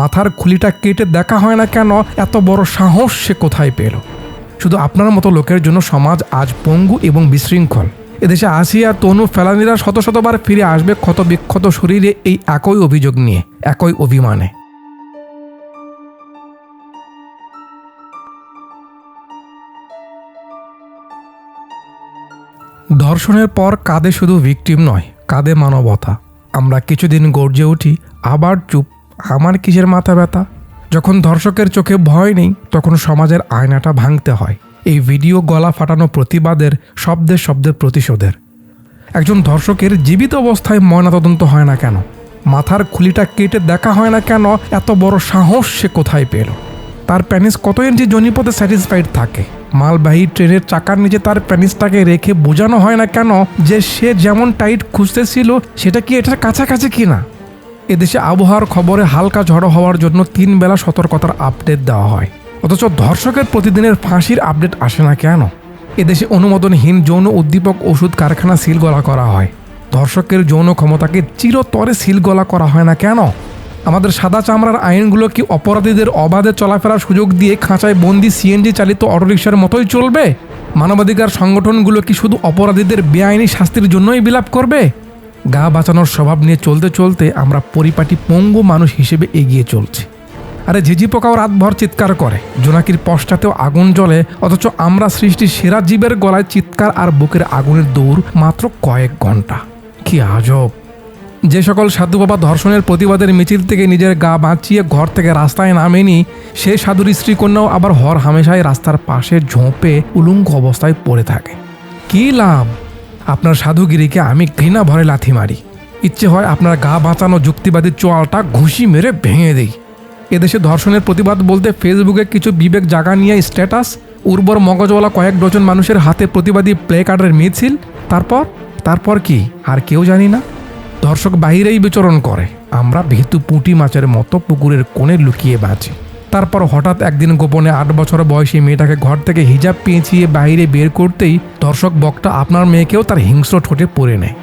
মাথার খুলিটা কেটে দেখা হয় না কেন? এত বড় সাহস সে কোথায় পেল? শুধু আপনার মতো লোকের জন্য সমাজ আজ পঙ্গু এবং বিশৃঙ্খল। এদেশে আসিয়া তনু ফেলানিরা শত শতবার ফিরে আসবে ক্ষত বিক্ষত শরীরে এই একই অভিযোগ নিয়ে, একই অভিমানে। ধর্ষণের পর কাঁধে শুধু ভিকটিম নয় কাঁধে মানবতা। আমরা কিছুদিন গর্জে উঠি, আবার চুপ আমার কিসের মাথা ব্যথা? যখন ধর্ষকের চোখে ভয় নেই, তখন সমাজের আয়নাটা ভাঙতে হয়। এই ভিডিও গলা ফাটানো প্রতিবাদের, শব্দের শব্দের প্রতিশোধের। একজন ধর্ষকের জীবিত অবস্থায় ময়নাতদন্ত হয় না কেন? মাথার খুলিটা কেটে দেখা হয় না কেন? এত বড় সাহস সে কোথায় পেল? তার প্যানিস কত ইঞ্চি জনিপথে স্যাটিসফাইড থাকে? মালবাহী ট্রেনের চাকার নিচে তার প্যানিসটাকে রেখে বোঝানো হয় না কেন? যে সে যেমন টাইট খুঁজতেছিল, সেটা কি এটার কাছাকাছি কিনা? এদেশে আবহাওয়ার খবরে হালকা ঝড়ো হওয়ার জন্য তিন বেলা সতর্কতার আপডেট দেওয়া হয়। অথচ ধর্ষকের প্রতিদিনের ফাঁসির আপডেট আসে না কেন? এদেশে অনুমোদনহীন যৌন উদ্দীপক ওষুধ কারখানা সিলগলা করা হয়। ধর্ষকের যৌন ক্ষমতাকে চিরতরে সিলগলা করা হয় না কেন? আমাদের সাদা চামড়ার আইনগুলো কি অপরাধীদের অবাধে চলাফেরার সুযোগ দিয়ে খাঁচায় বন্দি সিএনজি চালিত অটোরিকশার মতোই চলবে? মানবাধিকার সংগঠনগুলো কি শুধু অপরাধীদের বেআইনি শাস্তির জন্যই বিলাপ করবে? গা বাঁচানোর স্বভাব নিয়ে চলতে চলতে আমরা পরিপাটি পঙ্গু মানুষ হিসেবে এগিয়ে চলছি। আরে ঝিঝি পোকাও রাতভর চিৎকার করে। জোনাকির পশ্চাতেও আগুন জ্বলে, অথচ আমরা সৃষ্টির সেরা জীবের গলায় চিৎকার আর বুকের আগুনের দৌড় মাত্র কয়েক ঘণ্টা। কি আজব! যে সকল সাধু বাবা ধর্ষণের প্রতিবাদের মিছিল থেকে নিজের গা বাঁচিয়ে ঘর থেকে রাস্তায় নামেনি সেই সাধুর স্ত্রীকন্যাও আবার হর হামেশায় রাস্তার পাশে ঝোঁপে উলুঙ্গ অবস্থায় পড়ে থাকে। কী লাভ? আপনার সাধুগিরিকে আমি ঘৃণা ভরে লাথি মারি। ইচ্ছে হয় আপনার গা বাঁচানো যুক্তিবাদী চোয়ালটা ঘুষি মেরে ভেঙে দেই। এদেশে ধর্ষণের প্রতিবাদ বলতে ফেসবুকে কিছু বিবেক জাগা নিয়ে স্ট্যাটাস, উর্বর মগজওয়ালা কয়েক ডজন মানুষের হাতে প্রতিবাদী প্লে কার্ডের মিছিল। তারপর? তারপর কি? আর কেউ জানি না। দর্শক বাহিরেই বিচরণ করে। আমরা ভেতু পুঁটি মাছের মতো পুকুরের কোণে লুকিয়ে বাঁচি। তারপর হঠাৎ একদিন গোপনে আট বছর বয়সী মেয়েটাকে ঘর থেকে হিজাব পেঁচিয়ে বাইরে বের করতেই দর্শক বকটা আপনার মেয়েকেও তার হিংস্র ঠোঁটে পড়ে নেয়।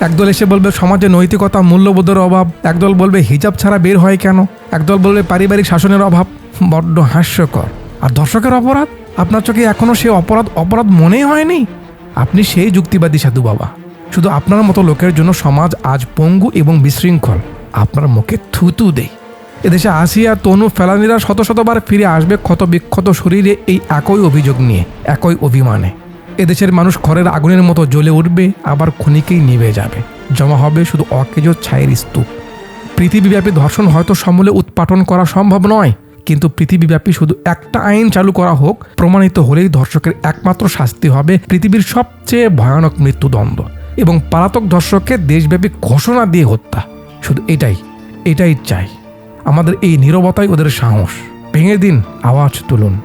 একদল এসে বলবে, সমাজে নৈতিকতা, মূল্যবোধের অভাব। একদল বলবে, হিজাব ছাড়া বের হয় কেন? একদল বলবে, পারিবারিক শাসনের অভাব। বড্ড হাস্যকর। আর দর্শকের অপরাধ? আপনার চোখে এখনও সে অপরাধ অপরাধ মনেই হয়নি? আপনি সেই যুক্তিবাদী সাধু বাবা। শুধু আপনার মতো লোকের জন্য সমাজ আজ পঙ্গু এবং বিশৃঙ্খল। আপনার মুখে থুতু দেই। এদেশে আসিয়া তনু ফেলানিরা শত শতবার ফিরে আসবে ক্ষত বিক্ষত শরীরে এই একই অভিযোগ নিয়ে, একই অভিমানে। এদেশের মানুষ খড়ের আগুনের মতো জ্বলে উঠবে, আবার ক্ষণিকেই নিভে যাবে। জমা হবে শুধু অকেজ ছায়ের স্তূপ। পৃথিবীব্যাপী ধর্ষণ হয়তো সমূলে উৎপাটন করা সম্ভব নয়, কিন্তু পৃথিবীব্যাপী শুধু একটা আইন চালু করা হোক, প্রমাণিত হলেই ধর্ষকের একমাত্র শাস্তি হবে পৃথিবীর সবচেয়ে ভয়ানক মৃত্যুদণ্ড। এবং পলাতক ধর্ষককে দেশব্যাপী ঘোষণা দিয়ে হত্যা। শুধু এটাই এটাই চাই। আমাদের এই নিরবতাই ওদের সাহস। ভেঙে দিন আওয়াজ তুলুন।